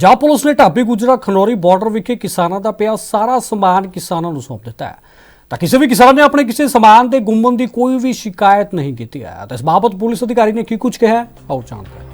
Punjab police ਨੇ ਢਾਬੀ ਗੁਜਰਾ Khanauri border ਵਿਖੇ ਕਿਸਾਨਾਂ ਦਾ ਪਿਆ ਸਾਰਾ ਸਮਾਨ ਕਿਸਾਨਾਂ ਨੂੰ ਸੌਂਪ ਦਿੱਤਾ ਹੈ। ਤਾਂ ਕਿਸੇ ਵੀ ਕਿਸਾਨ ਨੇ ਆਪਣੇ ਕਿਸੇ ਸਮਾਨ ਦੇ ਗੁੰਮ ਦੀ ਕੋਈ ਵੀ ਸ਼ਿਕਾਇਤ ਨਹੀਂ ਕੀਤੀ ਹੈ। ਤਾਂ ਇਸ ਬਾਬਤ ਪੁਲਿਸ ਅਧਿਕਾਰੀ ਨੇ ਕੀ ਕੁਝ ਕਿਹਾ ਆਓ ਜਾਣਦੇ ਹਾਂ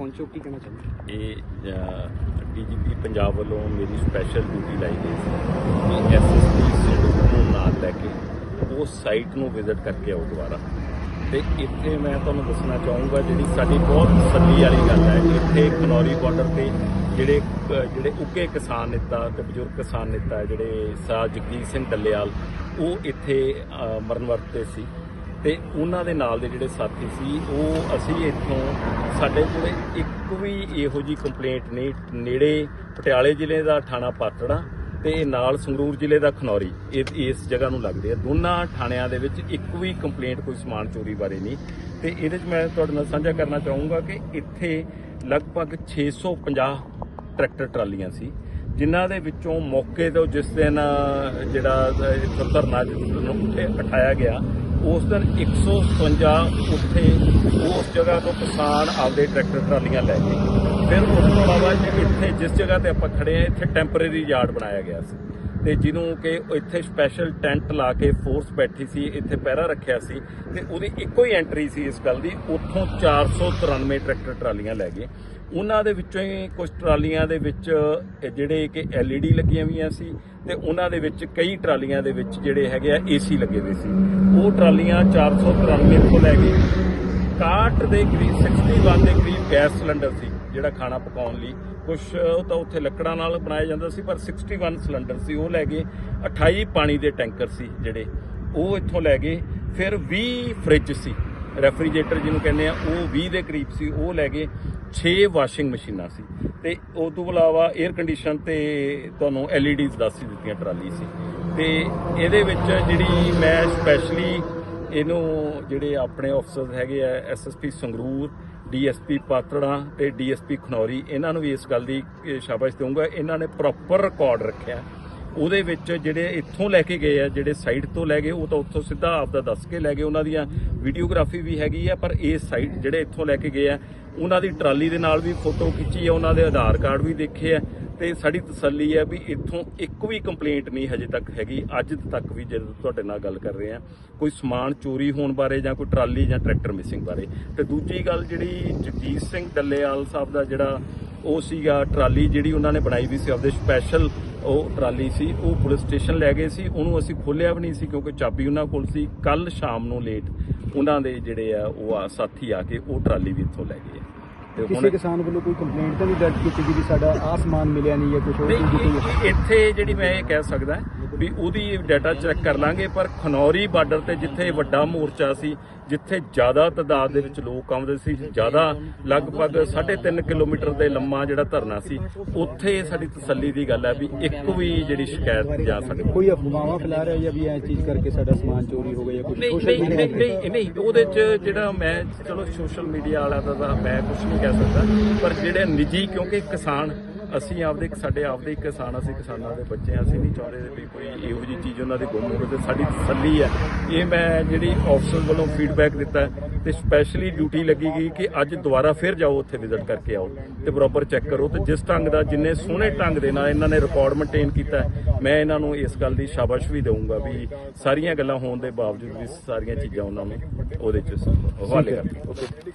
ਪਹੁੰਚੋ ਕੀ ਕਹਿਣਾ ਚਾਹੁੰਦੇ ਇਹ ਡੀਜੀਪੀ ਪੰਜਾਬ ਵੱਲੋਂ ਮੇਰੀ ਸਪੈਸ਼ਲ ਡਿਊਟੀ ਲਾਈ ਗਈ ਸੀ। ਕਿ ਐਸਐਸਪੀ ਸਿੰਧੂ ਨੂੰ ਨਾਲ ਲੈ ਕੇ ਉਹ ਸਾਈਟ ਨੂੰ ਵਿਜ਼ਿਟ ਕਰਕੇ ਆਓ ਦੁਬਾਰਾ। ਤੇ ਇੱਥੇ ਮੈਂ ਤੁਹਾਨੂੰ ਦੱਸਣਾ ਚਾਹੂੰਗਾ ਜਿਹੜੀ ਸਾਡੀ ਬਹੁਤ ਤਸੱਲੀ ਵਾਲੀ ਗੱਲ ਹੈ ਇੱਥੇ ਕਨੌਰੀ ਬਾਰਡਰ ਤੇ ਜਿਹੜੇ ਅ, ਜਿਹੜੇ ਉੱਗੇ ਕਿਸਾਨ ਨੇਤਾ ਤੇ ਬਜ਼ੁਰਗ ਕਿਸਾਨ ਨੇਤਾ ਜਿਹੜੇ ਸਾ ਜਗਜੀਤ ਸਿੰਘ ਡੱਲੇਵਾਲ ਉਹ ਇੱਥੇ ਮਰਨ ਵਰਤ ਤੇ ਸੀ। ਤੇ ਉਹਨਾਂ ਦੇ ਨਾਲ ਦੇ ਜਿਹੜੇ ਸਾਥੀ ਸੀ, ਉਹ ਅਸੀਂ ਇੱਥੋਂ ਸਾਡੇ ਕੋਲੇ ਇੱਕ ਵੀ ਇਹੋ ਜੀ ਕੰਪਲੇਂਟ ਨਹੀਂ, ਨੇੜੇ ਪਟਿਆਲੇ ਜ਼ਿਲ੍ਹੇ ਦਾ ਥਾਣਾ ਪਾਤੜਾ ਤੇ ਨਾਲ ਸੰਗਰੂਰ ਜ਼ਿਲ੍ਹੇ ਦਾ ਖਨੌਰੀ। ਇਹ, ਇਸ ਜਗ੍ਹਾ ਨੂੰ ਲੱਗਦੇ ਆ। ਦੋਨਾਂ ਥਾਣਿਆਂ ਦੇ ਵਿੱਚ ਇੱਕ ਵੀ ਕੰਪਲੇਂਟ ਕੋਈ ਸਮਾਨ ਚੋਰੀ ਬਾਰੇ ਨਹੀਂ। ਤੇ ਇਹਦੇ 'ਚ ਮੈਂ ਤੁਹਾਡੇ ਨਾਲ ਸਾਂਝਾ ਕਰਨਾ ਚਾਹੂੰਗਾ ਕਿ ਇੱਥੇ ਲਗਭਗ 650 ਟਰੈਕਟਰ ਟਰਾਲੀਆਂ ਸੀ, ਜਿਨ੍ਹਾਂ ਦੇ ਵਿੱਚੋਂ ਮੌਕੇ ਤੋਂ ਜਿਸ ਦਿਨ ਜਿਹੜਾ ਧਰਨਾ ਨੂੰ ਉੱਥੇ ਉਠਾਇਆ ਗਿਆ ਉਸ ਦਿਨ 157 ਉੱਥੇ ਉਸ ਜਗ੍ਹਾ ਤੋਂ ਕਿਸਾਨ ਆਪਦੇ ਟਰੈਕਟਰ, ਟਰਾਲੀਆਂ ਲੈ ਗਏ। ਫਿਰ ਉਸ ਤੋਂ ਇਲਾਵਾ ਜੀ ਇੱਥੇ ਜਿਸ ਜਗ੍ਹਾ ਤੇ ਆਪਾਂ ਖੜੇ ਆ ਇੱਥੇ ਟੈਂਪਰੇਰੀ ਯਾਰਡ ਬਣਾਇਆ ਗਿਆ ਸੀ। ਤੇ ਜਿਹਨੂੰ ਕਿ ਇੱਥੇ ਸਪੈਸ਼ਲ ਟੈਂਟ ਲਾ ਕੇ ਫੋਰਸ ਬੈਠੀ ਸੀ, ਇੱਥੇ ਪਹਿਰਾ ਰੱਖਿਆ ਸੀ ਤੇ ਉਹਦੀ ਇੱਕੋ ਹੀ ਐਂਟਰੀ ਸੀ ਇਸ ਗੱਲ ਦੀ। ਉੱਥੋਂ 493 ਟਰੈਕਟਰ, ਟਰਾਲੀਆਂ ਲੈ ਗਏ। ਉਹਨਾਂ ਦੇ ਵਿੱਚੋਂ ਹੀ ਕੁਝ ਟਰਾਲੀਆਂ ਦੇ ਵਿੱਚ ਜਿਹੜੇ ਕਿ LED ਲੱਗੀਆਂ ਹੋਈਆਂ ਸੀ ਤੇ ਉਹਨਾਂ ਦੇ ਵਿੱਚ ਕਈ ਟਰਾਲੀਆਂ ਦੇ ਵਿੱਚ ਜਿਹੜੇ ਹੈਗੇ ਆ AC ਲੱਗੇ ਹੋਏ ਸੀ। ਉਹ ਟਰਾਲੀਆਂ 493 ਤੋਂ ਲੈ ਗਏ 61 ਦੇ ਕਰੀਬ 61 ਦੇ ਕਰੀਬ ਗੈਸ ਸਿਲੰਡਰ ਸੀ, ਜਿਹੜਾ ਖਾਣਾ ਪਕਾਉਣ ਲਈ। ਕੁਝ ਉਹ ਤਾਂ ਉੱਥੇ ਲੱਕੜਾਂ ਨਾਲ ਬਣਾਇਆ ਜਾਂਦਾ ਸੀ, ਪਰ 61 ਸਿਲੰਡਰ ਸੀ, ਉਹ ਲੈ ਗਏ 28 ਪਾਣੀ ਦੇ ਟੈਂਕਰ ਸੀ ਜਿਹੜੇ। ਉਹ ਇੱਥੋਂ ਲੈ ਗਏ ਫਿਰ 20 ਫ੍ਰਿਜ ਸੀ। ਰੈਫਰੀਜਰੇਟਰ ਜਿਹਨੂੰ ਕਹਿੰਦੇ ਆ, ਉਹ 20 ਦੇ ਕਰੀਬ ਸੀ, ਉਹ ਲੈ ਗਏ 6 ਵਾਸ਼ਿੰਗ ਮਸ਼ੀਨਾਂ ਸੀ ਤੇ ਉਸ ਤੋਂ ਇਲਾਵਾ 에ਅਰ ਕੰਡੀਸ਼ਨ ਤੇ ਤੁਹਾਨੂੰ LEDs ਦੱਸ ਹੀ ਦਿੱਤੀਆਂ ਟਰਾਲੀ ਸੀ। ਤੇ ਇਹਦੇ ਵਿੱਚ ਜਿਹੜੀ ਮੈਂ ਸਪੈਸ਼ਲੀ ਇਹਨੂੰ ਜਿਹੜੇ ਆਪਣੇ ਅਫਸਰ ਹੈਗੇ ਆ ਐਸਐਸਪੀ ਸੰਗਰੂਰ ਡੀਐਸਪੀ ਪਾਤੜਾ ਤੇ ਡੀਐਸਪੀ ਖਨੌਰੀ, ਇਹਨਾਂ ਨੂੰ ਵੀ ਇਸ ਗੱਲ ਦੀ ਸ਼ਾਬਾਸ਼ ਦਊਂਗਾ। ਇਹਨਾਂ ਨੇ ਪ੍ਰੋਪਰ ਰਿਕਾਰਡ ਰੱਖਿਆ। ਉਹਦੇ ਵਿੱਚ ਜਿਹੜੇ ਇੱਥੋਂ ਲੈ ਕੇ ਗਏ ਆ, ਜਿਹੜੇ ਸਾਈਡ ਤੋਂ ਲੈ ਗਏ, ਉਹ ਤਾਂ ਉੱਥੋਂ ਸਿੱਧਾ ਆਪਦਾ ਦੱਸ ਕੇ ਲੈ ਗਏ। ਉਹਨਾਂ ਦੀਆਂ ਵੀਡੀਓਗ੍ਰਾਫੀ ਵੀ ਹੈਗੀ ਆ, ਪਰ ਇਹ ਸਾਈਡ ਜਿਹੜੇ ਇੱਥੋਂ ਲੈ ਕੇ ਗਏ ਆ ਉਹਨਾਂ ਦੀ ਟਰਾਲੀ ਦੇ ਨਾਲ ਵੀ ਫੋਟੋ ਖਿੱਚੀ ਹੈ, ਉਹਨਾਂ ਦੇ ਆਧਾਰ ਕਾਰਡ ਵੀ ਦੇਖੇ ਆ ਤੇ ਸਾਡੀ ਤਸੱਲੀ ਹੈ ਵੀ ਇੱਥੋਂ ਇੱਕ ਵੀ ਕੰਪਲੇਂਟ ਨਹੀਂ ਹਜੇ ਤੱਕ ਹੈਗੀ, ਅੱਜ ਤੱਕ ਵੀ ਜਦੋਂ ਤੁਹਾਡੇ ਨਾਲ ਗੱਲ ਕਰ ਰਹੇ ਆ ਕੋਈ ਸਮਾਨ ਚੋਰੀ ਹੋਣ ਬਾਰੇ ਜਾਂ ਕੋਈ ਟਰਾਲੀ ਜਾਂ ਟਰੈਕਟਰ ਮਿਸਿੰਗ ਬਾਰੇ। ਤੇ ਦੂਜੀ ਗੱਲ ਜਿਹੜੀ ਜਗਜੀਤ ਸਿੰਘ ਡੱਲੇਵਾਲ ਸਾਹਿਬ ਦਾ ਜਿਹੜਾ ਉਹ ਸੀਗਾ ਟਰਾਲੀ ਜਿਹੜੀ ਉਹਨਾਂ ਨੇ ਬਣਾਈ ਵੀ ਸੀ ਆਪਦੇ ਸਪੈਸ਼ਲ ਉਹ ਟਰਾਲੀ ਸੀ ਉਹ ਪੁਲਿਸ ਸਟੇਸ਼ਨ ਲੈ ਗਏ ਸੀ ਉਹਨੂੰ ਅਸੀਂ ਖੋਲਿਆ ਵੀ ਨਹੀਂ ਸੀ ਕਿਉਂਕਿ ਚਾਬੀ ਉਹਨਾਂ ਕੋਲ ਸੀ ਕੱਲ ਸ਼ਾਮ ਨੂੰ ਲੇਟ ਉਹਨਾਂ ਦੇ ਜਿਹੜੇ ਆ ਉਹ ਆ ਸਾਥੀ ਆ ਕੇ ਉਹ ਟਰਾਲੀ ਵੀ ਇੱਥੋਂ ਲੈ ਗਏ। ਤੇ ਕਿਸੇ ਕਿਸਾਨ ਵੱਲੋਂ ਕੋਈ ਕੰਪਲੇਂਟ ਤਾਂ ਨਹੀਂ ਦਰਜ ਕੀਤੀ ਗਈ ਵੀ ਸਾਡਾ ਆਹ ਸਮਾਨ ਮਿਲਿਆ ਨਹੀਂ ਜਾਂ ਕੁਝ ਹੋਰ ਨਹੀਂ ਇੱਥੇ ਜਿਹੜੀ ਮੈਂ ਇਹ ਕਹਿ ਸਕਦਾ ਵੀ ਉਹਦੀ ਡਾਟਾ ਚੈੱਕ ਕਰ ਲਾਂਗੇ ਪਰ ਖਨੌਰੀ ਬਾਰਡਰ ਤੇ ਜਿੱਥੇ ਵੱਡਾ ਮੋਰਚਾ ਸੀ ਜਿੱਥੇ ਜ਼ਿਆਦਾ ਤਾਦਾਦ ਦੇ ਵਿੱਚ ਲੋਕ ਆਉਂਦੇ ਸੀ ਜ਼ਿਆਦਾ ਲਗਭਗ 3.5 ਕਿਲੋਮੀਟਰ ਦੇ ਲੰਮਾ ਜਿਹੜਾ ਧਰਨਾ ਸੀ ਉੱਥੇ ਸਾਡੀ ਤਸੱਲੀ ਦੀ ਗੱਲ ਹੈ ਵੀ ਇੱਕ ਵੀ ਜਿਹੜੀ ਸ਼ਿਕਾਇਤ ਜਾਂ ਸਾਡੇ ਕੋਲ ਕੋਈ ਅਫਵਾਹਾਂ ਫੈਲਾ ਰਿਹਾ ਜਾਂ ਵੀ ਐ ਚੀਜ਼ ਕਰਕੇ ਸਾਡਾ ਸਮਾਨ ਚੋਰੀ ਹੋ ਗਿਆ ਜਾਂ ਕੁਝ ਨਹੀਂ ਨਹੀਂ ਨਹੀਂ ਨਹੀਂ ਨਹੀਂ ਉਹਦੇ ਚ ਜਿਹੜਾ ਮੈਂ ਚਲੋ ਸੋਸ਼ਲ ਮੀਡੀਆ ਵਾਲਾ ਦਾ ਮੈਂ ਕੁਝ ਨਹੀਂ ਕਹਿ ਸਕਦਾ ਪਰ ਜਿਹੜੇ ਨਿੱਜੀ ਕਿਉਂਕਿ ਕਿਸਾਨ ਅਸੀਂ ਆਪਦੇ ਸਾਡੇ ਆਪਦੇ ਕਿਸਾਨ ਅਸੀਂ ਕਿਸਾਨਾਂ ਦੇ ਬੱਚੇ ਹਾਂ, ਅਸੀਂ ਨਹੀਂ ਚਾਹੁੰਦੇ ਵੀ ਕੋਈ ਇਹੋ ਜਿਹੀ ਚੀਜ਼ ਉਹਨਾਂ ਦੇ ਗੁੰਮ ਹੋਵੇ ਤੇ ਸਾਡੀ ਤਸੱਲੀ ਹੈ। ਇਹ ਮੈਂ ਜਿਹੜੀ ਅਫਸਰ ਵੱਲੋਂ ਫੀਡਬੈਕ ਦਿੱਤਾ ਤੇ ਸਪੈਸ਼ਲੀ ਡਿਊਟੀ ਲੱਗੀ ਗਈ ਕਿ ਅੱਜ ਦੁਬਾਰਾ ਫਿਰ ਜਾਓ ਉੱਥੇ ਵਿਜ਼ਿਟ ਕਰਕੇ ਆਓ ਤੇ ਬਰਾਬਰ ਚੈੱਕ ਕਰੋ ਤੇ ਜਿਸ ਢੰਗ ਦਾ ਜਿੰਨੇ ਸੋਹਣੇ ਢੰਗ ਦੇ ਨਾਲ ਇਹਨਾਂ ਨੇ ਰਿਕਾਰਡ ਮੇਨਟੇਨ ਕੀਤਾ ਮੈਂ ਇਹਨਾਂ ਨੂੰ ਇਸ ਗੱਲ ਦੀ ਸ਼ਾਬਾਸ਼ ਵੀ ਦਊਂਗਾ ਵੀ ਸਾਰੀਆਂ ਗੱਲਾਂ ਹੋਣ ਦੇ ਬਾਵਜੂਦ ਵੀ ਸਾਰੀਆਂ ਚੀਜ਼ਾਂ ਉਹਨਾਂ ਨੇ ਉਹਦੇ ਚ ਹਵਾਲੇ ਕਰ